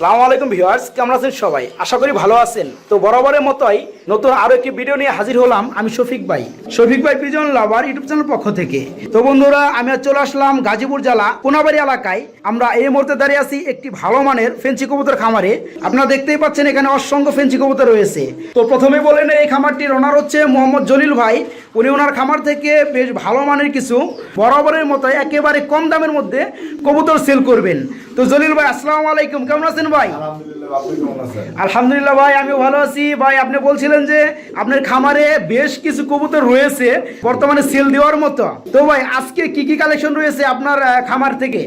সালামু আলাইকুম ভিউয়ার্স, কেমন আছেন সবাই? আশা করি ভালো আছেন। তো বরাবরের মতোই নতুন আরও একটি ভিডিও নিয়ে হাজির হলাম আমি শফিক ভাই। শফিক ভাই প্রিজন লাভার ইউটিউব চ্যানেল পক্ষ থেকে। তো বন্ধুরা, আমি চলে আসলাম গাজীপুর জেলা কোনাবাড়ি এলাকায়। আমরা এই মুহূর্তে দাঁড়িয়ে আছি একটি ভালো মানের ফেন্সি কবুতর খামারে। আপনারা দেখতেই পাচ্ছেন এখানে অসংখ্য ফেন্সি কবুতর রয়েছে। তো প্রথমে বলেন এই খামারটির ওনার হচ্ছে মোহাম্মদ জলিল ভাই। উনি ওনার খামার থেকে বেশ ভালো মানের কিছু বরাবরের মতো একেবারে কম দামের মধ্যে কবুতর সেল করবেন। তো জলিল ভাই আসসালামু আলাইকুম। কেমন আছেন ভাই? আলহামদুলিল্লাহ ভাই আমিও ভালো আছি। ভাই আপনি বলছিলেন যে আপনার খামারে বেশ কিছু কবুতর রয়েছে বর্তমানে সেল দেওয়ার মতো। তো ভাই আজকে কি কি কালেকশন রয়েছে আপনার খামার থেকে?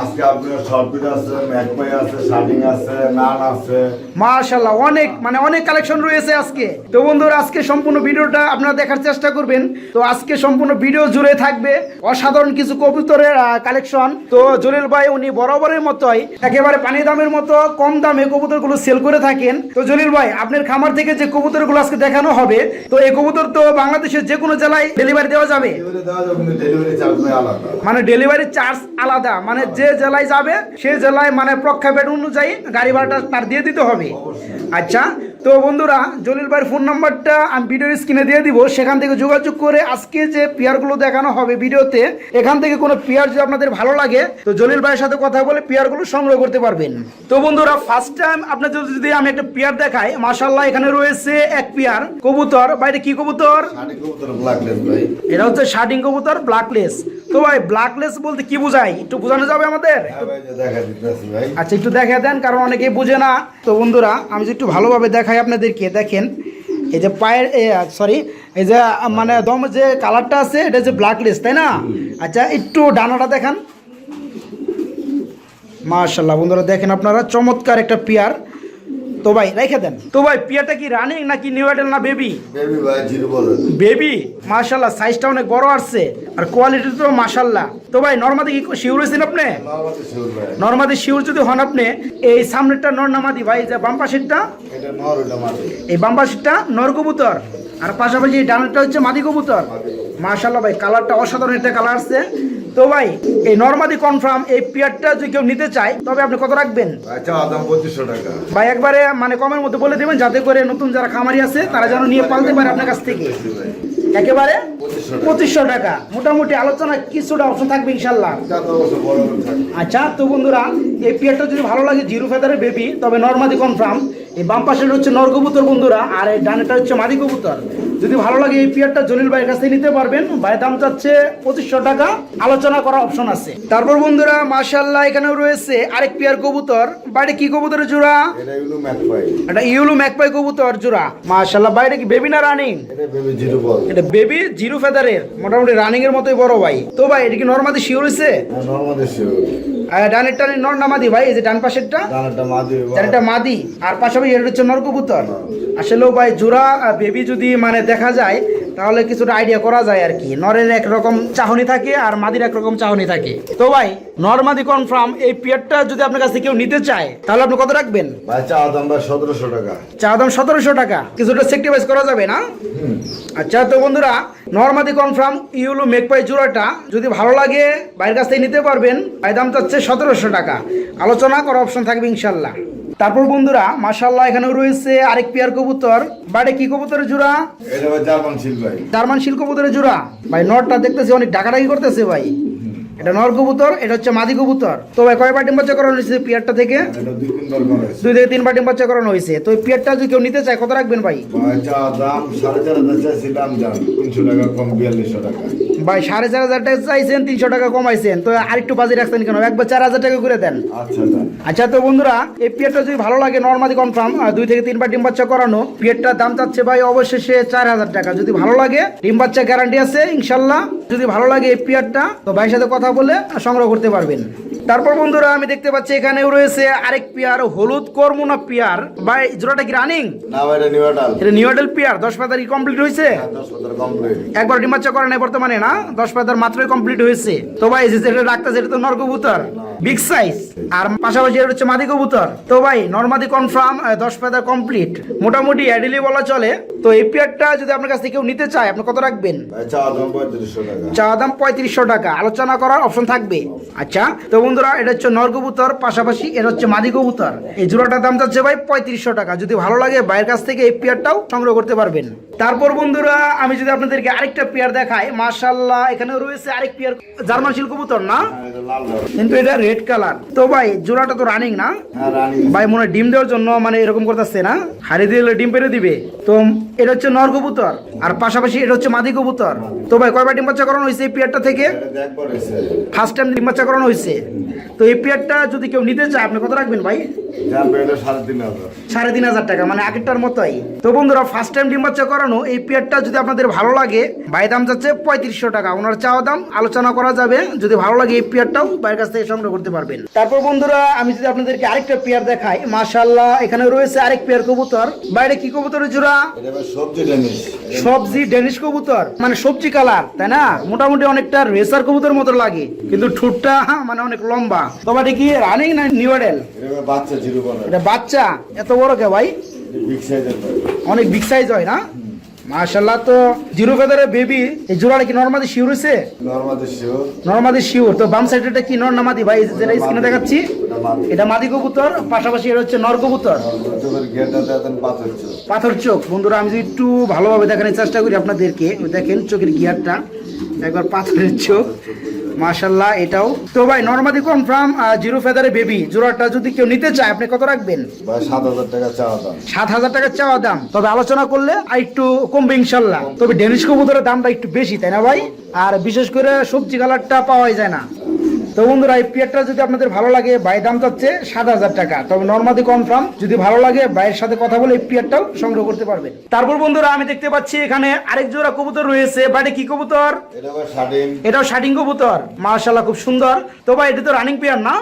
আজকে আপনার শর্টপিট আছে ম্যাকপাই আছে শার্টিং আছে নান আছে। মাশাল্লাহ অনেক মানে অনেক কালেকশন রয়েছে আজকে। তো বন্ধুরা আজকে সম্পূর্ণ ভিডিওটা আপনারা দেখার চেষ্টা করবেন। তো আজকে সম্পূর্ণ ভিডিও জুড়ে থাকবে অসাধারণ কিছু কবুতরের কালেকশন। তো জলিল ভাই উনি বরাবরের মতোই একেবারে পানি দামের মতো কম দামে কবুতরগুলো সেল করে থাকেন। তো জলিল ভাই আপনার খামার থেকে যে কবুতরগুলো আজকে দেখানো হবে তো এই কবুতর তো বাংলাদেশের যে কোনো জেলায় ডেলিভারি দেওয়া যাবে। মানে ডেলিভারি চার্জ আলাদা মানে যে জেলায় যাবে সেই জেলায় মানে প্রেক্ষাপট অনুযায়ী গাড়ি ভাড়াটা তার দিয়ে দিতে হবে। আচ্ছা তো বন্ধুরা জলিল ভাইয়ের ফোন নাম্বারটা আমি ভিডিওর স্ক্রিনে দিয়ে দিব। সেখান থেকে যোগাযোগ করে আজকে যে পেয়ারগুলো দেখানো হবে ভিডিওতে এখান থেকে কোনো পেয়ার যদি আপনাদের ভালো লাগে তো জলিল ভাইয়ের সাথে কথা বলে পেয়ারগুলো সংগ্রহ করতে পারবেন। তো বন্ধুরা ফার্স্ট টাইম আপনাদের যদি আমি একটা পেয়ার দেখাই মাশাল্লাহ এখানে রয়েছে এক পেয়ার কবুতর। বাইরে কি কবুতর? এটা হচ্ছে শার্টিং কবুতর ব্ল্যাকলেস তো ভাই ব্ল্যাকলেস বলতে কি বোঝায় একটু বোঝানো যাবে আমাদের? হ্যাঁ আচ্ছা একটু দেখা দেন কারণ অনেকেই বোঝে না। তো বন্ধুরা আমি যদি একটু ভালোভাবে দেখাই আপনাদেরকে দেখেন। এই যে পায়ের সরি এই যে মানে দম যে কালারটা আছে এটা যে ব্ল্যাকলেস তাই না? আচ্ছা একটু ডানাটা দেখান। মাশাল্লাহ বন্ধুরা দেখেন আপনারা চমৎকার একটা পিয়ার। তো ভাই রেখে দেন। তো ভাই পিয়ারটা কি রানিং নাকি নিউ অ্যাডেল না বেবি বেবি ভাই জিরো বেবি মাশাল্লাহ সাইজটা অনেক বড় আসছে আর কোয়ালিটি তো মাশাল্লাহ তো ভাই নর্মাদি কি শিউর হয়েছেন আপনি? শিওর শিউর যদি হন আপনি এই সামনেরটা নর নামাদি ভাই যে বাম পাশেরটা? এটা নর এটা মাটি এই বাম পাশেরটা নর কবুতর আর পাশাপাশি এই হচ্ছে মাদি কবুতর। মাশাল্লাহ ভাই কালারটা অসাধারণ একটা কালার আসছে। তো ভাই এই নর্মাদি কনফার্ম এই পিয়ারটা যদি কেউ নিতে চায় তবে আপনি কত রাখবেন? আচ্ছা দাম পঁচিশশো টাকা। ভাই একবারে মানে কমের মধ্যে বলে দেবেন যাতে করে নতুন যারা খামারি আছে তারা যেন নিয়ে পালতে পারে আপনার কাছ থেকে। একেবারে পঁচিশশো টাকা। মোটামুটি আলোচনা কিছুটা অপশন থাকবে ইনশাল্লাহ আচ্ছা তো বন্ধুরা এই পিয়ারটা যদি ভালো লাগে জিরো ফেদারের বেবি তবে নর্মাদি কনফার্ম এই বাম পাশের হচ্ছে নর কবুতর বন্ধুরা আর এই ডানেটা হচ্ছে মাদি কবুতর। যদি ভালো লাগে এই পিয়ারটা জলিল ভাইয়ের কাছ থেকে নিতে পারবেন ভাই দাম চাচ্ছে পঁচিশশো টাকা। আলোচনা করার অপশন আছে। তারপর বন্ধুরা মাশাল্লাহ এখানেও রয়েছে আরেক পিয়ার কবুতর। বাইরে কি কবুতরের জোড়া? এটা ইউলু ম্যাকপাই কবুতর জোড়া। মাশাল্লাহ বাইরে কি বেবি না রানিং? এটা বেবি জিরো ফেদারের। মোটামুটি রানিং এর মতোই বড় ভাই। তো ভাই এটা কি নর্মাদি শিওর হয়েছে নর্মালি শিওর। আর ডানের নর ভাই এই যে ডান পাশেরটা? মাদি আর পাশাপাশি এটা হচ্ছে নরকবুতর। আসলেও ভাই জোড়া বেবি যদি মানে দেখা যায় তাহলে কিছুটা আইডিয়া করা যায় আর কি। নরের একরকম চাহনি থাকে আর মাদির একরকম চাহনি থাকে। তো ভাই নর মাদি কনফার্ম এই পিয়ারটা যদি আপনার কাছে কেউ নিতে চায় তাহলে আপনি কত রাখবেন? ভাই চা দাম ভাই সতেরোশো টাকা। চা দাম সতেরোশো টাকা। কিছুটা সেক্টিভাইজ করা যাবে না? আচ্ছা তো বন্ধুরা নর্মাদি কনফার্ম ইউলো মেকপাই জোড়াটা যদি ভালো লাগে বাইরের কাছ থেকে নিতে পারবেন। ভাই দাম চাচ্ছে সতেরোশো টাকা। আলোচনা করার অপশন থাকবে ইনশাল্লাহ। তারপর বন্ধুরা মাশাল্লাহ এখানেও রয়েছে আরেক পেয়ার কবুতর। বাইরে কি কবুতরের জোড়া? জার্মান শিল ভাই। জার্মান শিল কবুতরের জোড়া। ভাই নরটা দেখতেছি অনেক ডাকাডাকি করতেছে ভাই। এটা নর কবুতর এটা হচ্ছে মাদি কবুতর। তো ভাই কয়বার ডিম বাচ্চা করানো হয়েছে পিয়ারটা থেকে? দুই থেকে তিনবার ডিম বাচ্চা করানো হয়েছে। তো পিয়ারটা যদি কেউ নিতে চায় কত রাখবেন ভাই? দাম সাড়ে চার হাজার চাইছিলাম যান তিনশো টাকা কম বিয়াল্লিশশো টাকা। ভাই সাড়ে চার হাজার টাকা চাইছেন তিনশো টাকা কমাইছেন। তো আরেকটু বাজি রাখছেন কেন? একবার চার হাজার টাকা করে দেন। আচ্ছা আচ্ছা। তো বন্ধুরা এই পিয়ারটা যদি ভালো লাগে নর্মালি কনফার্ম দুই থেকে তিনবার ডিম বাচ্চা করানো পিয়ারটার দাম চাচ্ছে ভাই অবশ্যই সে চার হাজার টাকা। যদি ভালো লাগে ডিম বাচ্চা গ্যারান্টি আছে ইনশাল্লাহ। যদি ভালো লাগে এই পিয়ারটা তো ভাইয়ের সাথে কথা বলে সংগ্রহ করতে পারবেন। তারপর বন্ধুরা আমি দেখতে পাচ্ছি এখানেও রয়েছে আরেক পিয়ার হলুদ কর্মনা পিয়ার। ভাই জোড়াটা কি রানিং না ভাই এটা নিউটাল এটা নিউডেল পিয়ার দশ পাতার কি কমপ্লিট হয়েছে? দশ হাজার কমপ্লিট একবার ডিম বাচ্চা করে নাই বর্তমানে না? দশ পাতার মাত্রই কমপ্লিট হয়েছে। তো ভাই যেটা রাখতেছে এটা তো নর কবুতর বিগ সাইজ আর পাশাপাশি এটা হচ্ছে মাদি কবুতর। তো ভাই নর্মাদি কনফার্ম দশ পাতা কমপ্লিট মোটামুটি অ্যাডিলি বলা চলে। তো এই পেয়ারটা যদি আপনার কাছ থেকে কেউ নিতে চায় আপনি কত রাখবেন? চা দাম পঁয়ত্রিশশো টাকা। চা দাম পঁয়ত্রিশশো টাকা। আলোচনা করার অপশন থাকবে। আচ্ছা তো বন্ধুরা এটা হচ্ছে নর কবুতর পাশাপাশি এটা হচ্ছে মাদি কবুতর। এই জোড়াটার দাম যাচ্ছে ভাই পঁয়ত্রিশশো টাকা। যদি ভালো লাগে বাইরের কাছ থেকে এই পেয়ারটাও সংগ্রহ করতে পারবেন। তারপর বন্ধুরা আমি যদি আপনাদেরকে আরেকটা পেয়ার দেখাই মাশাল্লাহ এখানে রয়েছে আরেক পেয়ার জার্মান শিল কবুতর না? হ্যাঁ। কিন্তু এটা রেড কালার। তো ভাই জোড়াটা তো রানিং না? হ্যাঁ ভাই মনে ডিম দেওয়ার জন্য মানে এরকম করতেছে না? হারিয়ে দিলে ডিম পেরে দিবে। তো এটা হচ্ছে নর কবুতর আর পাশাপাশি এটা হচ্ছে মাদি কবুতর। তো ভাই কয়বার ডিম বাচ্চা করানো হয়েছে এই পেয়ারটা থেকে? ফার্স্ট টাইম ডিম বাচ্চা করানো হয়েছে? তো এই পেয়ারটা যদি কেউ নিতে চায় আপনি কত রাখবেন ভাই? সাড়ে তিন হাজার। টাকা মানে আগেরটার মতোই। তো বন্ধুরা ফার্স্ট টাইম ডিম বাচ্চা করানো এই পেয়ারটা যদি আপনাদের ভালো লাগে ভাই দাম যাচ্ছে পঁয়ত্রিশশো টাকা। ওনার চাওয়া দাম আলোচনা করা যাবে। যদি ভালো লাগে এই পেয়ারটাও বাইরের কাছ থেকে সংগ্রহ করতে পারবেন। তারপর বন্ধুরা আমি যদি আপনাদেরকে আরেকটা পেয়ার দেখাই মাশাল্লাহ এখানে রয়েছে আরেক পেয়ার কবুতর। বাইরে কি কবুতরের জোড়া? সবজি ডেনিশ। কবুতর মানে সবজি কালার তাই না? মোটামুটি অনেকটা রেসার কবুতর মতো লাগে কিন্তু ঠোঁটটা হ্যাঁ, মানে অনেক লম্বা। তবে কি রানিং না নিউ বাচ্চা জিরো এটা বাচ্চা এত বড় কে ভাই? অনেক বিগ সাইজ হয় না? মাশাল্লাহ তো জিরো ফেদারের বেবি এই জোড়াটা কি নর্মাদি শিউর শিও নর্মাদি শিউর। তো বাম সাইডটা কি নর মাদি? ভাই যেটা স্ক্রিনে দেখাচ্ছি এটা মাদি। কবুতর পাশাপাশি এটা হচ্ছে নর কবুতর। পাথর চোখ। বন্ধুরা আমি যদি একটু ভালোভাবে দেখানোর চেষ্টা করি আপনাদেরকে দেখেন চোখের গিয়ারটা একবার পাথরের চোখ। মাশাল্লাহ এটাও। তো ভাই নর্মাদি কনফার্ম জিরো ফেদারে বেবি জোড়াটা যদি কেউ নিতে চায় আপনি কত রাখবেন? বা সাত হাজার টাকা চাওয়া দাম। সাত হাজার টাকা চাওয়া দাম। তবে আলোচনা করলে আর একটু কমবে ইনশাল্লাহ তবে ডেনিশ কবুতরের দামটা একটু বেশি তাই না ভাই? আর বিশেষ করে সবজি কালারটা পাওয়াই যায় না। তো বন্ধুরা এই পেয়ারটা যদি আপনাদের ভালো লাগে বাই দাম চাচ্ছে সাত হাজার টাকা। তবে নর্মাদি কনফার্ম যদি ভালো লাগে বাইয়ের সাথে কথা বলে এই পেয়ারটাও সংগ্রহ করতে পারবেন তারপর বন্ধুরা আমি দেখতে পাচ্ছি এখানে আরেক জোড়া কবুতর রয়েছে। বাড়ি কি কবুতর? এটাও শাটিং কবুতর। মার্শাল্লাহ খুব সুন্দর। তো ভাই এটা তো রানিং পেয়ার না?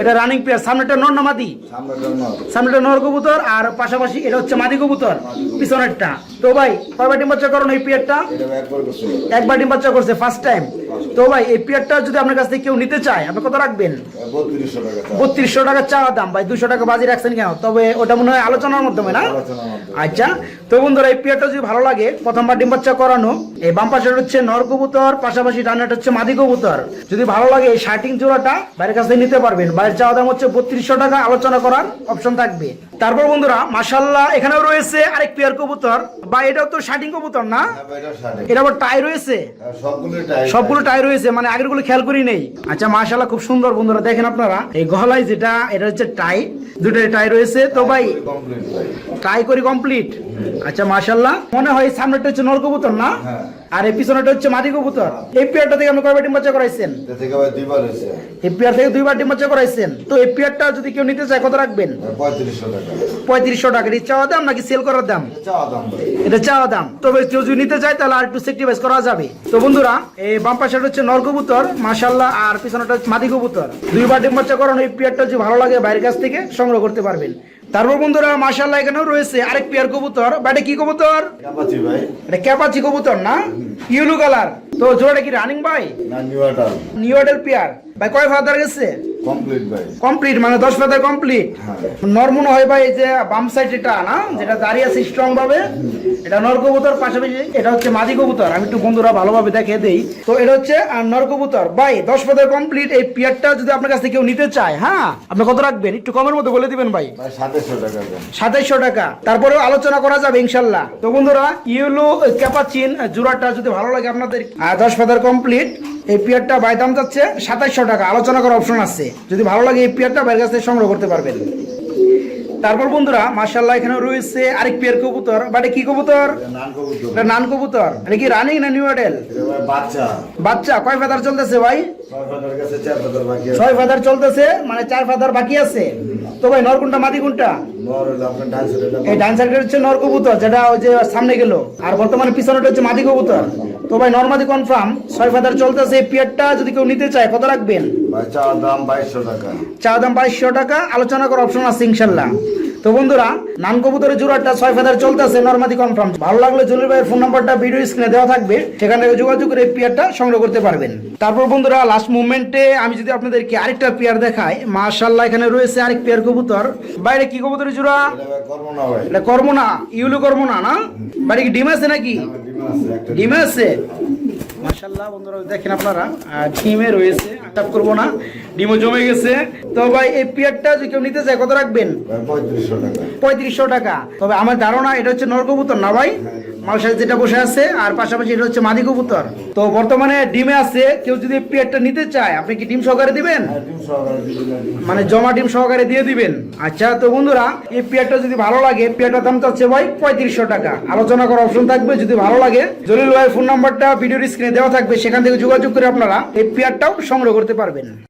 এটা রানিং পেয়ার সামনেটা নর না মাদি? সামনেটা নর। কবুতর আর পাশাপাশি এটা হচ্ছে মাদি কবুতর পিছনেরটা। তো ভাই কয়বার ডিম বাচ্চা করুন এই পিয়ারটা? একবার করছে। ডিম বাচ্চা করছে ফার্স্ট টাইম তো ভাই এই পিয়ারটা যদি আপনার কাছ থেকে কেউ নিতে চায় আপনি কত রাখবেন? বত্রিশশো টাকা চাওয়া। দাম। ভাই দুশো টাকা বাজি রাখছেন কেন? তবে ওটা মনে হয় আলোচনার মাধ্যমে না? আচ্ছা তো বন্ধুরা এই পিয়ারটা যদি ভালো লাগে প্রথমবার ডিম বাচ্চা করানো এই বাম পাশে হচ্ছে নর কবুতর পাশাপাশি ডানাটা হচ্ছে মাদি কবুতর। যদি ভালো লাগে এই শার্টিং জোড়াটা বাইরের কাছ থেকে নিতে পারবেন। বাইরের চাওয়া দাম হচ্ছে বত্রিশশো টাকা আলোচনা করার অপশন থাকবে। তারপর বন্ধুরা মাসাল্লাহ এখানেও রয়েছে আরেক পেয়ার কবুতর। বা এটাও তো শার্টিং কবুতর না? হ্যাঁ, এটা আবার টাই রয়েছে? হ্যাঁ, সবগুলো টাই রয়েছে। মানে আগেরগুলো খেয়াল করি নেই। আচ্ছা মাশাল্লাহ খুব সুন্দর বন্ধুরা দেখেন আপনারা। এই গলায় যেটা এটা হচ্ছে টাই দুটো টাই রয়েছে। তো ভাই টাই করি কমপ্লিট আচ্ছা মাশাল্লাহ মনে হয় সামনেটা হচ্ছে নর কবুতর না? হ্যাঁ। আর এই পিছনেটা হচ্ছে মাদি কবুতর। এই পেয়ারটা থেকে আপনি কয়বার ডিম বাচ্চা করাইছেন? এই পেয়ার থেকে দুইবার ডিম বাচ্চা করাইছেন। তো এই পেয়ারটা যদি কেউ নিতে চায় কত রাখবেন? পঁয়ত্রিশশো টাকা। পঁয়ত্রিশশো টাকা। এই চাওয়া দাম নাকি সেল করার দাম? এটা চাওয়া দাম তবে কেউ যদি নিতে চায় তাহলে আর একটু সেক্রিফাইস করা যাবে। তো বন্ধুরা এই বাম হচ্ছে নর কবুতর মাশাল্লাহ আর পিছনেটা মাদি কবুতর। দুইবার ডিম বাচ্চা করানো এই পেয়ারটা যদি ভালো লাগে বাইরের কাছ থেকে সংগ্রহ করতে পারবেন। তারপর বন্ধুরা মাশাল্লাহ এখানেও রয়েছে আরেক পেয়ার কবুতর। বাটে কি কবুতর? এটা ক্যাপাচি কবুতর না? Yellow colour. তো জোড়াটা কি রানিং ভাই? না নিউ নিউ পেয়ার ভাই কয় ফাদার গেছে? কমপ্লিট ভাই। কমপ্লিট মানে দশ ফাদার কমপ্লিট হ্যাঁ। নর্মন হয় ভাই এই যে বাম সাইড এটা না? যেটা দাঁড়িয়ে আছে স্ট্রং ভাবে। এটা নর কবুতর পাশাপাশি এটা হচ্ছে মাদি কবুতর। আমি একটু বন্ধুরা ভালোভাবে দেখে দেই। তো এটা হচ্ছে নর কবুতর। ভাই দশ ফাদার কমপ্লিট এই পিয়ারটা যদি আপনার কাছ কেউ নিতে চায় হ্যাঁ? আপনি কত রাখবেন? একটু কমের মধ্যে বলে দিবেন ভাই। ভাই সাতাশশো টাকা দেন। সাতাইশশো টাকা। তারপরেও আলোচনা করা যাবে ইনশাল্লাহ। তো বন্ধুরা ইউলো ক্যাপাচিন জোড়াটা যদি ভালো লাগে আপনাদের দশ ফাদার কমপ্লিট এই পিয়ারটা বাই দাম যাচ্ছে সাতাইশশো টাকা। আলোচনা করার অপশন আছে। যদি ভালো লাগে এই পিয়ারটা বাইরের কাছ থেকে সংগ্রহ করতে পারবেন। তারপর বন্ধুরা মার্শাল্লাহ এখানে রয়েছে আরেক পিয়ার কবুতর। বাটে কি কবুতর? নান কবুতর। এটা এটা কি রানিং না নিউ ভাই বাচ্চা। বাচ্চা। কয় ফেদার চলতেছে ভাই? ছয় ফাদার চলতেছে মানে চার ফেদার বাকি আছে। তো ভাই নর কোনটা মাদি কোনটা? এই ডান সাইডের হচ্ছে নর কবুতর যেটা ওই যে সামনে গেল। আর বর্তমানে পিছনেটা হচ্ছে মাদি কবুতর। তো ভাই নর্মাদি কনফার্ম ছয় ফাদার চলতেছে এই পিয়ারটা যদি কেউ নিতে চায় কত রাখবেন? ভাই চা দাম বাইশশো টাকা। চা দাম বাইশশো টাকা আলোচনা করার অপশন আছে ইনশাল্লাহ। তো বন্ধুরা নান কবুতরের জোড়াটা ছয় ফাদার চলতেছে নর্মাদি কনফার্ম ভালো লাগলে জলির ভাইয়ের ফোন নাম্বারটা ভিডিও স্ক্রিনে দেওয়া থাকবে সেখান থেকে যোগাযোগ করে এই পিয়ারটা সংগ্রহ করতে পারবেন। তারপর বন্ধুরা লাস্ট মুভমেন্টে আমি যদি আপনাদেরকে আরেকটা পেয়ার দেখাই মাশাল্লাহ এখানে রয়েছে আরেক পেয়ার কবুতর। বাইরে কি কবুতরের জোড়া? এটা ভাই করব না ভাই। এটা কর্ম না ইউলো কর্ম না? বাড়ি কি ডিম আছে নাকি? ডিম আছে। মাশাল্লাহ বন্ধুরা দেখেন আপনারা ডিমে রয়েছে আটাপ করব না ডিমও জমে গেছে। তো ভাই এই পিয়ারটা যদি কেউ নিতে চায় কত রাখবেন? পঁয়ত্রিশশো টাকা। পঁয়ত্রিশশো টাকা। তবে আমার ধারণা এটা হচ্ছে নরকবুতর না ভাই? মাল যেটা বসে আছে আর পাশাপাশি এটা হচ্ছে মাদি কবুতর। তো বর্তমানে ডিমে আছে কেউ যদি পেয়ারটা নিতে চায় আপনি কি ডিম সহকারে দিবেন? হ্যাঁ, মানে জমা ডিম সহকারে দিয়ে দিবেন। আচ্ছা তো বন্ধুরা এই পেয়ারটা যদি ভালো লাগে পেয়ারটার দাম চাচ্ছে ভাই পঁয়ত্রিশশো টাকা। আলোচনা করার অপশন থাকবে যদি ভালো লাগে। জলিল ভাইয়ের ফোন নাম্বারটা ভিডিওর স্ক্রিনে দেওয়া থাকবে সেখান থেকে যোগাযোগ করে আপনারা এই পেয়ারটাও সংগ্রহ করতে পারবেন।